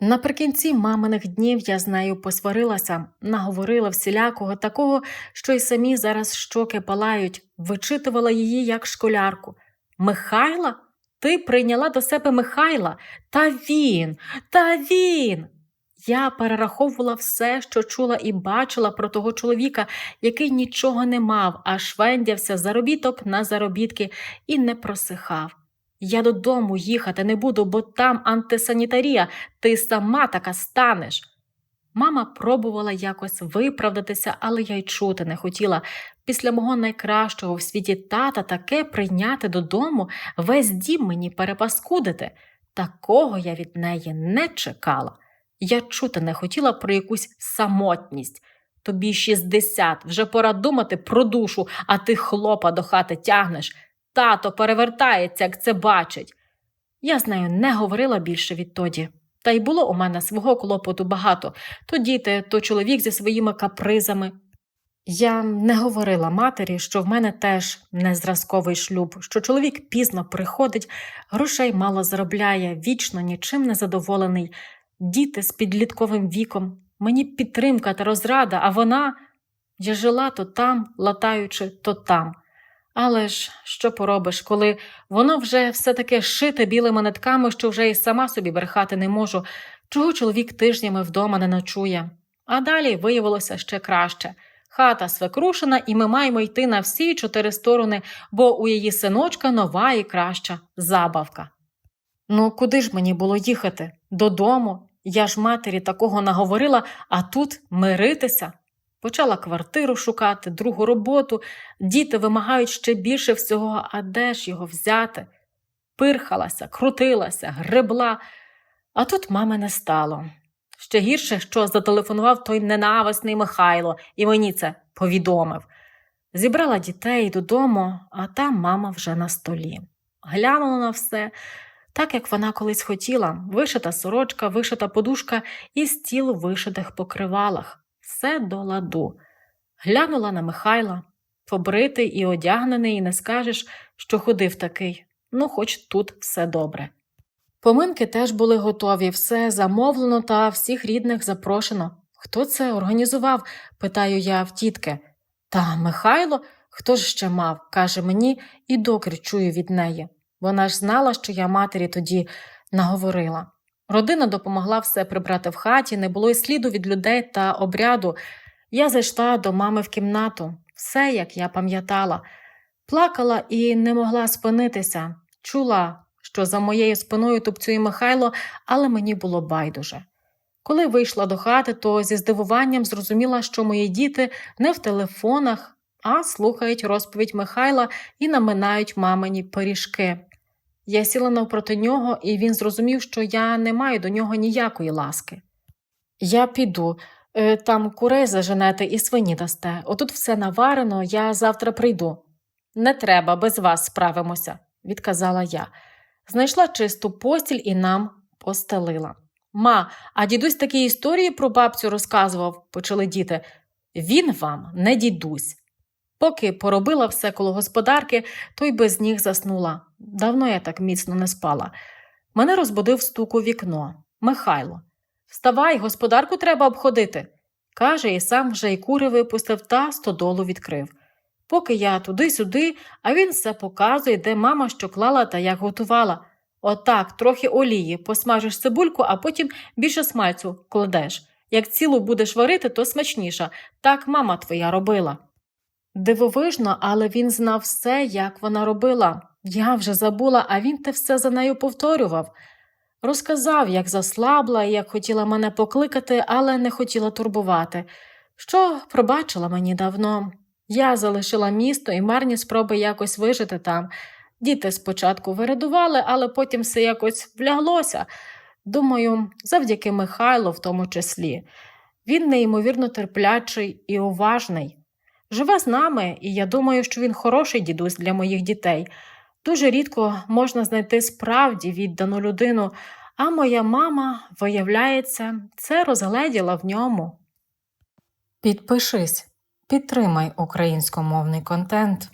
Наприкінці маминих днів я з нею посварилася, наговорила всілякого такого, що й самі зараз щоки палають, вичитувала її як школярку. Михайла? Ти прийняла до себе Михайла? Та він, та він. Я перераховувала все, що чула і бачила про того чоловіка, який нічого не мав, а швендявся заробіток на заробітки і не просихав. Я додому їхати не буду, бо там антисанітарія, ти сама така станеш. Мама пробувала якось виправдатися, але я й чути не хотіла. Після мого найкращого в світі тата таке прийняти додому, весь дім мені перепаскудити. Такого я від неї не чекала. Я чути не хотіла про якусь самотність. Тобі 60, вже пора думати про душу, а ти хлопа до хати тягнеш. Тато перевертається, як це бачить. Я з нею не говорила більше відтоді. Та й було у мене свого клопоту багато то діти, то чоловік зі своїми капризами. Я не говорила матері, що в мене теж незразковий шлюб, що чоловік пізно приходить, грошей мало заробляє, вічно нічим не задоволений, діти з підлітковим віком, мені підтримка та розрада, а вона я жила то там, латаючи, то там. Але ж що поробиш, коли воно вже все таке шите білими нитками, що вже і сама собі брехати не можу, чого чоловік тижнями вдома не ночує. А далі виявилося ще краще. Хата свекрушена, і ми маємо йти на всі чотири сторони, бо у її синочка нова і краща забавка. Ну, куди ж мені було їхати? Додому. Я ж матері такого наговорила, а тут миритися. Почала квартиру шукати, другу роботу. Діти вимагають ще більше всього, а де ж його взяти? Пирхалася, крутилася, гребла, а тут мами не стало. Ще гірше, що зателефонував той ненависний Михайло і мені це повідомив. Зібрала дітей додому, а там мама вже на столі. Глянула на все, так як вона колись хотіла: вишита сорочка, вишита подушка і стіл у вишитих покривалах все до ладу. Глянула на Михайла, побритий і одягнений, і не скажеш, що ходив такий, ну, хоч тут все добре. Поминки теж були готові, все замовлено та всіх рідних запрошено. Хто це організував? питаю я в тітки. Та Михайло, хто ж ще мав, каже мені, і докір чую від неї. Вона ж знала, що я матері тоді наговорила. Родина допомогла все прибрати в хаті, не було й сліду від людей та обряду. Я зайшла до мами в кімнату, все, як я пам'ятала, плакала і не могла спинитися. Чула, що за моєю спиною тупцює Михайло, але мені було байдуже. Коли вийшла до хати, то зі здивуванням зрозуміла, що мої діти не в телефонах, а слухають розповідь Михайла і наминають мамині пиріжки. Я сіла навпроти нього, і він зрозумів, що я не маю до нього ніякої ласки. Я піду, Е, там курей заженете і свині дасте. Отут все наварено, я завтра прийду. Не треба, без вас справимося, відказала я. Знайшла чисту постіль і нам постелила. Ма, а дідусь такі історії про бабцю розказував, почали діти. Він вам не дідусь. Поки поробила все коло господарки, то й без ніг заснула. Давно я так міцно не спала. Мене розбудив стук у вікно. Михайло. Вставай, господарку треба обходити. каже, і сам вже й кури випустив та стодолу відкрив. Поки я туди-сюди, а він все показує, де мама що клала та як готувала. Отак, трохи олії, посмажиш цибульку, а потім більше смальцю кладеш. Як цілу будеш варити, то смачніша. Так мама твоя робила. Дивовижно, але він знав все, як вона робила. Я вже забула, а він те все за нею повторював. Розказав, як заслабла як хотіла мене покликати, але не хотіла турбувати, що пробачила мені давно. Я залишила місто і марні спроби якось вижити там. Діти спочатку вирадували, але потім все якось вляглося. Думаю, завдяки Михайлу в тому числі. Він неймовірно терплячий і уважний. Живе з нами, і я думаю, що він хороший дідусь для моїх дітей. Дуже рідко можна знайти справді віддану людину, а моя мама, виявляється, це розгледіла в ньому. Підпишись, підтримай українськомовний контент.